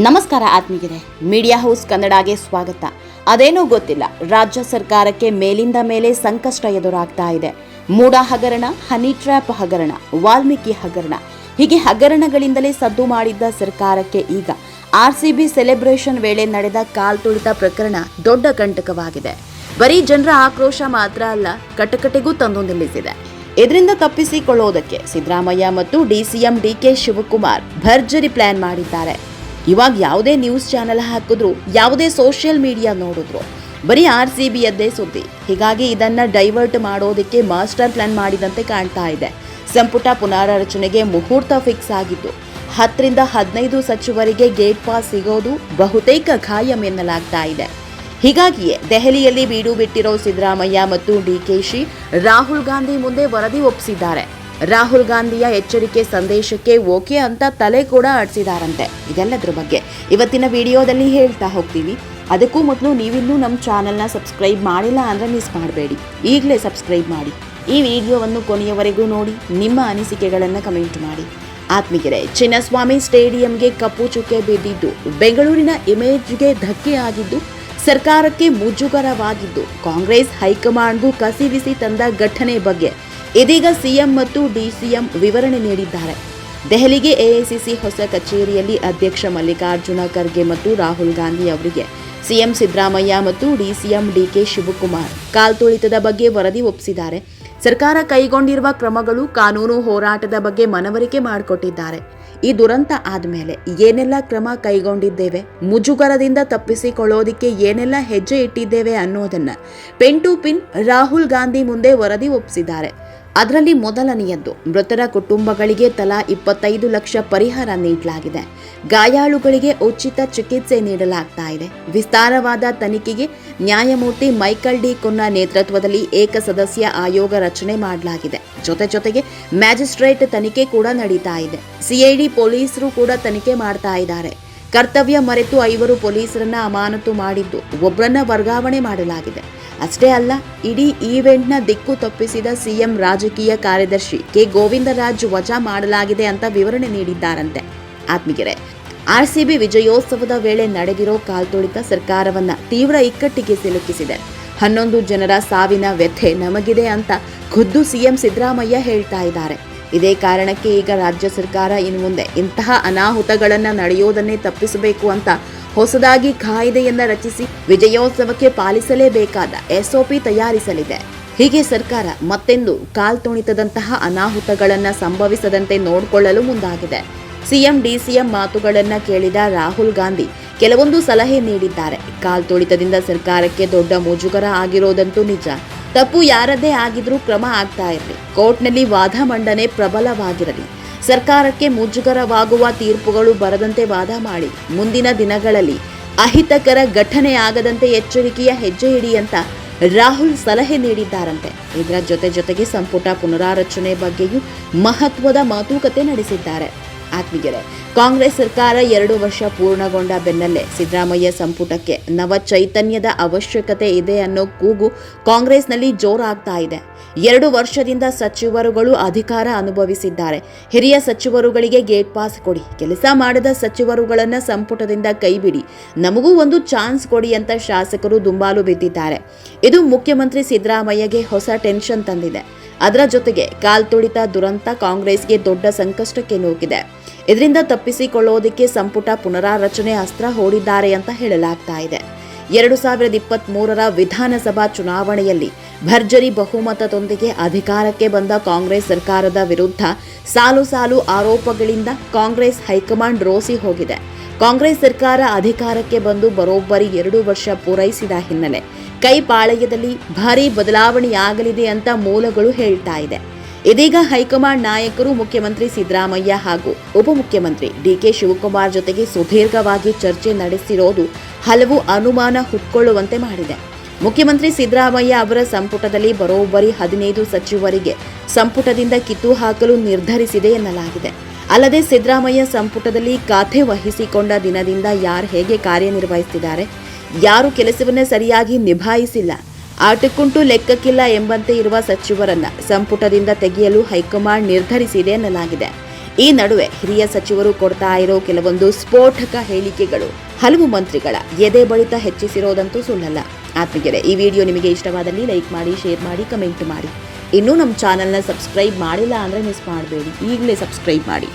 ನಮಸ್ಕಾರ ಆತ್ಮೀಗಿದೆ media house ಕನ್ನಡಗೆ ಸ್ವಾಗತ. ಅದೇನೋ ಗೊತ್ತಿಲ್ಲ. ರಾಜ್ಯ ಸರ್ಕಾರಕ್ಕೆ ಮೇಲಿಂದ ಮೇಲೆ ಸಂಕಷ್ಟ ಎದುರಾಗ್ತಾ ಇದೆ. ಮೂಡ ಹಗರಣ, ಹನಿ ಟ್ರ್ಯಾಪ್ ಹಗರಣ, ವಾಲ್ಮೀಕಿ ಹಗರಣ. ಹೀಗೆ ಹಗರಣಗಳಿಂದಲೇ ಸದ್ದು ಮಾಡಿದ್ದ ಸರ್ಕಾರಕ್ಕೆ ಈಗ ಆರ್ಸಿಬಿ ಸೆಲೆಬ್ರೇಷನ್ ವೇಳೆ ನಡೆದ ಕಾಲ್ತುಳಿತ ಪ್ರಕರಣ ದೊಡ್ಡ ಕಂಟಕವಾಗಿದೆ. ಬರೀ ಜನರ ಆಕ್ರೋಶ ಮಾತ್ರ ಅಲ್ಲ, ಕಟಕಟೆಗೂ ತಂದು ನಿಲ್ಲಿಸಿದೆ. ಇದರಿಂದ ತಪ್ಪಿಸಿಕೊಳ್ಳೋದಕ್ಕೆ ಸಿದ್ದರಾಮಯ್ಯ ಮತ್ತು ಡಿಸಿಎಂ ಡಿಕೆ ಶಿವಕುಮಾರ್ ಭರ್ಜರಿ ಪ್ಲಾನ್ ಮಾಡಿದ್ದಾರೆ. ಇವಾಗ ಯಾವುದೇ ನ್ಯೂಸ್ ಚಾನೆಲ್ ಹಾಕಿದ್ರು, ಯಾವುದೇ ಸೋಷಿಯಲ್ ಮೀಡಿಯಾ ನೋಡಿದ್ರು, ಬರೀ ಆರ್ ಸಿ ಬಿಯದ್ದೇ ಸುದ್ದಿ. ಹೀಗಾಗಿ ಇದನ್ನ ಡೈವರ್ಟ್ ಮಾಡೋದಕ್ಕೆ ಮಾಸ್ಟರ್ ಪ್ಲಾನ್ ಮಾಡಿದಂತೆ ಕಾಣ್ತಾ ಇದೆ. ಸಂಪುಟ ಪುನಾರಚನೆಗೆ ಮುಹೂರ್ತ ಫಿಕ್ಸ್ ಆಗಿದ್ದು, ಹತ್ತರಿಂದ ಹದಿನೈದು ಸಚಿವರಿಗೆ ಗೇಟ್ ಪಾಸ್ ಸಿಗೋದು ಬಹುತೇಕ ಖಾಯಂ ಎನ್ನಲಾಗ್ತಾ ಇದೆ. ಹೀಗಾಗಿಯೇ ದೆಹಲಿಯಲ್ಲಿ ಬೀಡು ಬಿಟ್ಟಿರೋ ಸಿದ್ದರಾಮಯ್ಯ ಮತ್ತು ಡಿಕೆಶಿ ರಾಹುಲ್ ಗಾಂಧಿ ಮುಂದೆ ವರದಿ ಒಪ್ಪಿಸಿದ್ದಾರೆ ರಾಹುಲ್ ಗಾಂಧಿಯ ಎಚ್ಚರಿಕೆ ಸಂದೇಶಕ್ಕೆ ಓಕೆ ಅಂತ ತಲೆ ಕೂಡ ಆಡಿಸಿದಾರಂತೆ. ಇದೆಲ್ಲದ್ರ ಬಗ್ಗೆ ಇವತ್ತಿನ ವಿಡಿಯೋದಲ್ಲಿ ಹೇಳ್ತಾ ಹೋಗ್ತೀವಿ. ಅದಕ್ಕೂ ಮೊದಲು ನೀವಿನ್ನೂ ನಮ್ಮ ಚಾನಲ್ನ ಸಬ್ಸ್ಕ್ರೈಬ್ ಮಾಡಿಲ್ಲ ಅಂದರೆ ಮಿಸ್ ಮಾಡಬೇಡಿ. ಈಗಲೇ ಸಬ್ಸ್ಕ್ರೈಬ್ ಮಾಡಿ. ಈ ವಿಡಿಯೋವನ್ನು ಕೊನೆಯವರೆಗೂ ನೋಡಿ, ನಿಮ್ಮ ಅನಿಸಿಕೆಗಳನ್ನು ಕಮೆಂಟ್ ಮಾಡಿ. ಆತ್ಮೀಗೆರೆ ಚಿನ್ನಸ್ವಾಮಿ ಸ್ಟೇಡಿಯಂಗೆ ಕಪ್ಪು ಚುಕ್ಕೆ ಬಿದ್ದಿದ್ದು, ಬೆಂಗಳೂರಿನ ಇಮೇಜ್ಗೆ ಧಕ್ಕೆ ಆಗಿದ್ದು, ಸರ್ಕಾರಕ್ಕೆ ಮುಜುಗರವಾಗಿದ್ದು, ಕಾಂಗ್ರೆಸ್ ಹೈಕಮಾಂಡ್ಗೂ ಕಸಿವಿಸಿ ತಂದ ಘಟನೆ ಬಗ್ಗೆ ಇದೀಗ ಸಿಎಂ ಮತ್ತು ಡಿಸಿಎಂ ವಿವರಣೆ ನೀಡಿದ್ದಾರೆ. ದೆಹಲಿಗೆ ಎಐಸಿಸಿ ಹೊಸ ಕಚೇರಿಯಲ್ಲಿ ಅಧ್ಯಕ್ಷ ಮಲ್ಲಿಕಾರ್ಜುನ ಖರ್ಗೆ ಮತ್ತು ರಾಹುಲ್ ಗಾಂಧಿ ಅವರಿಗೆ ಸಿಎಂ ಸಿದ್ದರಾಮಯ್ಯ ಮತ್ತು ಡಿಸಿಎಂ ಡಿಕೆ ಶಿವಕುಮಾರ್ ಕಾಲ್ತುಳಿತದ ಬಗ್ಗೆ ವರದಿ ಒಪ್ಪಿಸಿದ್ದಾರೆ. ಸರ್ಕಾರ ಕೈಗೊಂಡಿರುವ ಕ್ರಮಗಳು ಕಾನೂನು ಹೋರಾಟದ ಬಗ್ಗೆ ಮನವರಿಕೆ ಮಾಡಿಕೊಟ್ಟಿದ್ದಾರೆ. ಈ ದುರಂತ ಆದಮೇಲೆ ಏನೆಲ್ಲ ಕ್ರಮ ಕೈಗೊಂಡಿದ್ದೇವೆ? ಮುಜುಗರದಿಂದ ತಪ್ಪಿಸಿಕೊಳ್ಳೋದಿಕ್ಕೆ ಏನೆಲ್ಲ ಹೆಜ್ಜೆ ಇಟ್ಟಿದ್ದೇವೆ ಅನ್ನೋದನ್ನ pen to pin Rahul Gandhi ಮುಂದೆ ವರದಿ ಒಪ್ಪಿಸಿದ್ದಾರೆ. ಅದರಲ್ಲಿ ಮೊದಲನೆಯದ್ದು, ಮೃತರ ಕುಟುಂಬಗಳಿಗೆ ತಲಾ ಇಪ್ಪತ್ತೈದು ಲಕ್ಷ ಪರಿಹಾರ ನೀಡಲಾಗಿದೆ. ಗಾಯಾಳುಗಳಿಗೆ ಉಚಿತ ಚಿಕಿತ್ಸೆ ನೀಡಲಾಗ್ತಾ ಇದೆ. ವಿಸ್ತಾರವಾದ ತನಿಖೆಗೆ ನ್ಯಾಯಮೂರ್ತಿ ಮೈಕಲ್ ಡಿ ಕುನ್ನ ನೇತೃತ್ವದಲ್ಲಿ ಏಕಸದಸ್ಯ ಆಯೋಗ ರಚನೆ ಮಾಡಲಾಗಿದೆ. ಜೊತೆ ಜೊತೆಗೆ ಮ್ಯಾಜಿಸ್ಟ್ರೇಟ್ ತನಿಖೆ ಕೂಡ ನಡೀತಾ ಇದೆ. ಸಿಐಡಿ ಪೊಲೀಸರು ಕೂಡ ತನಿಖೆ ಮಾಡ್ತಾ ಇದ್ದಾರೆ. ಕರ್ತವ್ಯ ಮರೆತು ಐವರು ಪೊಲೀಸರನ್ನ ಅಮಾನತು ಮಾಡಿದ್ದು. ಒಬ್ಬರನ್ನ ವರ್ಗಾವಣೆ ಮಾಡಲಾಗಿದೆ. ಅಷ್ಟೇ ಅಲ್ಲ, ಇಡೀ ಈವೆಂಟ್ನ ದಿಕ್ಕು ತಪ್ಪಿಸಿದ ಸಿಎಂ ರಾಜಕೀಯ ಕಾರ್ಯದರ್ಶಿ ಕೆ. ಗೋವಿಂದರಾಜ್ ವಜಾ ಮಾಡಲಾಗಿದೆ ಅಂತ ವಿವರಣೆ ನೀಡಿದ್ದಾರಂತೆ. ಆತ್ಮೀಗೆರೆ ಆರ್ಸಿಬಿ ವಿಜಯೋತ್ಸವದ ವೇಳೆ ನಡೆದಿರೋ ಕಾಲ್ತುಳಿತ ಸರ್ಕಾರವನ್ನ ತೀವ್ರ ಇಕ್ಕಟ್ಟಿಗೆ ಸಿಲುಕಿಸಿದೆ. ಹನ್ನೊಂದು ಜನರ ಸಾವಿನ ವ್ಯಥೆ ನಮಗಿದೆ ಅಂತ ಖುದ್ದು ಸಿಎಂ ಸಿದ್ದರಾಮಯ್ಯ ಹೇಳ್ತಾ ಇದ್ದಾರೆ. ಇದೇ ಕಾರಣಕ್ಕೆ ಈಗ ರಾಜ್ಯ ಸರ್ಕಾರ ಇನ್ನು ಮುಂದೆ ಇಂತಹ ಅನಾಹುತಗಳನ್ನು ನಡೆಯೋದನ್ನೇ ತಪ್ಪಿಸಬೇಕು ಅಂತ ಹೊಸದಾಗಿ ಕಾಯ್ದೆಯನ್ನ ರಚಿಸಿ ವಿಜಯೋತ್ಸವಕ್ಕೆ ಪಾಲಿಸಲೇಬೇಕಾದ ಎಸ್ಒಪಿ ತಯಾರಿಸಲಿದೆ. ಹೀಗೆ ಸರ್ಕಾರ ಮತ್ತೆಂದು ಕಾಲ್ತುಣಿತದಂತಹ ಅನಾಹುತಗಳನ್ನು ಸಂಭವಿಸದಂತೆ ನೋಡಿಕೊಳ್ಳಲು ಮುಂದಾಗಿದೆ. ಸಿಎಂ, ಡಿಸಿಎಂ ಮಾತುಗಳನ್ನ ಕೇಳಿದ ರಾಹುಲ್ ಗಾಂಧಿ ಕೆಲವೊಂದು ಸಲಹೆ ನೀಡಿದ್ದಾರೆ. ಕಾಲ್ತುಳಿತದಿಂದ ಸರ್ಕಾರಕ್ಕೆ ದೊಡ್ಡ ಮುಜುಗರ ಆಗಿರೋದಂತೂ ನಿಜ. ತಪ್ಪು ಯಾರದ್ದೇ ಆಗಿದ್ರೂ ಕ್ರಮ ಆಗ್ತಾ ಇರಲಿ. ಕೋರ್ಟ್ನಲ್ಲಿ ವಾದ ಮಂಡನೆ ಪ್ರಬಲವಾಗಿರಲಿ. ಸರ್ಕಾರಕ್ಕೆ ಮುಜುಗರವಾಗುವ ತೀರ್ಪುಗಳು ಬರದಂತೆ ವಾದ ಮಾಡಿ. ಮುಂದಿನ ದಿನಗಳಲ್ಲಿ ಅಹಿತಕರ ಘಟನೆ ಆಗದಂತೆ ಎಚ್ಚರಿಕೆಯ ಹೆಜ್ಜೆ ಇಡಿ ಅಂತ ರಾಹುಲ್ ಸಲಹೆ ನೀಡಿದ್ದಾರಂತೆ. ಇದರ ಜೊತೆ ಜೊತೆಗೆ ಸಂಪುಟ ಪುನರಾರಚನೆ ಬಗ್ಗೆಯೂ ಮಹತ್ವದ ಮಾತುಕತೆ ನಡೆಸಿದ್ದಾರೆ. ಆತ್ಮೀಯರೇ, ಕಾಂಗ್ರೆಸ್ ಸರ್ಕಾರ ಎರಡು ವರ್ಷ ಪೂರ್ಣಗೊಂಡ ಬೆನ್ನಲ್ಲೇ ಸಿದ್ದರಾಮಯ್ಯ ಸಂಪುಟಕ್ಕೆ ನವ ಚೈತನ್ಯದ ಅವಶ್ಯಕತೆ ಇದೆ ಅನ್ನೋ ಕೂಗು ಕಾಂಗ್ರೆಸ್ನಲ್ಲಿ ಜೋರಾಗ್ತಾ ಇದೆ. ಎರಡು ವರ್ಷದಿಂದ ಸಚಿವರುಗಳು ಅಧಿಕಾರ ಅನುಭವಿಸಿದ್ದಾರೆ. ಹಿರಿಯ ಸಚಿವರುಗಳಿಗೆ ಗೇಟ್ ಪಾಸ್ ಕೊಡಿ, ಕೆಲಸ ಮಾಡದ ಸಚಿವರುಗಳನ್ನು ಸಂಪುಟದಿಂದ ಕೈಬಿಡಿ, ನಮಗೂ ಒಂದು ಚಾನ್ಸ್ ಕೊಡಿ ಅಂತ ಶಾಸಕರು ದುಂಬಾಲು ಬಿದ್ದಿದ್ದಾರೆ. ಇದು ಮುಖ್ಯಮಂತ್ರಿ ಸಿದ್ದರಾಮಯ್ಯಗೆ ಹೊಸ ಟೆನ್ಷನ್ ತಂದಿದೆ. ಅದರ ಜೊತೆಗೆ ಕಾಲ್ತುಳಿತ ದುರಂತ ಕಾಂಗ್ರೆಸ್ಗೆ ದೊಡ್ಡ ಸಂಕಷ್ಟಕ್ಕೆ ನೂಕಿದೆ. ಇದರಿಂದ ತಪ್ಪಿಸಿಕೊಳ್ಳೋದಕ್ಕೆ ಸಂಪುಟ ಪುನರಾರಚನೆ ಅಸ್ತ್ರ ಹೂಡಿದ್ದಾರೆ ಅಂತ ಹೇಳಲಾಗ್ತಾ ಇದೆ. ಎರಡು ಸಾವಿರದ ಇಪ್ಪತ್ತ್ ಮೂರರ ವಿಧಾನಸಭಾ ಚುನಾವಣೆಯಲ್ಲಿ ಭರ್ಜರಿ ಬಹುಮತದೊಂದಿಗೆ ಅಧಿಕಾರಕ್ಕೆ ಬಂದ ಕಾಂಗ್ರೆಸ್ ಸರ್ಕಾರದ ವಿರುದ್ಧ ಸಾಲು ಸಾಲು ಆರೋಪಗಳಿಂದ ಕಾಂಗ್ರೆಸ್ ಹೈಕಮಾಂಡ್ ರೋಸಿ ಹೋಗಿದೆ. ಕಾಂಗ್ರೆಸ್ ಸರ್ಕಾರ ಅಧಿಕಾರಕ್ಕೆ ಬಂದು ಬರೋಬ್ಬರಿ ಎರಡು ವರ್ಷ ಪೂರೈಸಿದ ಹಿನ್ನೆಲೆ ಕೈ ಪಾಳಯದಲ್ಲಿ ಭಾರೀ ಬದಲಾವಣೆಯಾಗಲಿದೆ ಅಂತ ಮೂಲಗಳು ಹೇಳ್ತಾ ಇದೆ. ಇದೀಗ ಹೈಕಮಾಂಡ್ ನಾಯಕರು ಮುಖ್ಯಮಂತ್ರಿ ಸಿದ್ದರಾಮಯ್ಯ ಹಾಗೂ ಉಪಮುಖ್ಯಮಂತ್ರಿ ಡಿಕೆ ಶಿವಕುಮಾರ್ ಜೊತೆಗೆ ಸುದೀರ್ಘವಾಗಿ ಚರ್ಚೆ ನಡೆಸಿರೋದು ಹಲವು ಅನುಮಾನ ಹುಟ್ಕೊಳ್ಳುವಂತೆ ಮಾಡಿದೆ. ಮುಖ್ಯಮಂತ್ರಿ ಸಿದ್ದರಾಮಯ್ಯ ಅವರ ಸಂಪುಟದಲ್ಲಿ ಬರೋಬ್ಬರಿ ಹದಿನೈದು ಸಚಿವರಿಗೆ ಸಂಪುಟದಿಂದ ಕಿತ್ತು ಹಾಕಲು ನಿರ್ಧರಿಸಿದೆ ಎನ್ನಲಾಗಿದೆ. ಅಲ್ಲದೆ ಸಿದ್ದರಾಮಯ್ಯ ಸಂಪುಟದಲ್ಲಿ ಖಾತೆ ವಹಿಸಿಕೊಂಡ ದಿನದಿಂದ ಯಾರು ಹೇಗೆ ಕಾರ್ಯನಿರ್ವಹಿಸುತ್ತಿದ್ದಾರೆ ಯಾರು ಕೆಲಸವನ್ನೇ ಸರಿಯಾಗಿ ನಿಭಾಯಿಸಿಲ್ಲ ಆಟಕ್ಕುಂಟು ಲೆಕ್ಕಕ್ಕಿಲ್ಲ ಎಂಬಂತೆ ಇರುವ ಸಚಿವರನ್ನ ಸಂಪುಟದಿಂದ ತೆಗೆಯಲು ಹೈಕಮಾಂಡ್ ನಿರ್ಧರಿಸಿದೆ ಎನ್ನಲಾಗಿದೆ. ಈ ನಡುವೆ ಹಿರಿಯ ಸಚಿವರು ಕೊಡ್ತಾ ಇರೋ ಕೆಲವೊಂದು ಸ್ಫೋಟಕ ಹೇಳಿಕೆಗಳು ಹಲವು ಮಂತ್ರಿಗಳ ಎದೆ ಬಳಿತ ಹೆಚ್ಚಿಸಿರೋದಂತೂ ಸುಳ್ಳಲ್ಲ. ಆತ್ಮೀಯರೇ, ಈ ವಿಡಿಯೋ ನಿಮಗೆ ಇಷ್ಟವಾದಲ್ಲಿ ಲೈಕ್ ಮಾಡಿ, ಶೇರ್ ಮಾಡಿ, ಕಮೆಂಟ್ ಮಾಡಿ. ಇನ್ನೂ ನಮ್ಮ ಚಾನಲ್ನ ಸಬ್ಸ್ಕ್ರೈಬ್ ಮಾಡಿಲ್ಲ ಅಂದರೆ ಮಿಸ್ ಮಾಡಬೇಡಿ. ಈಗಲೇ ಸಬ್ಸ್ಕ್ರೈಬ್ ಮಾಡಿ.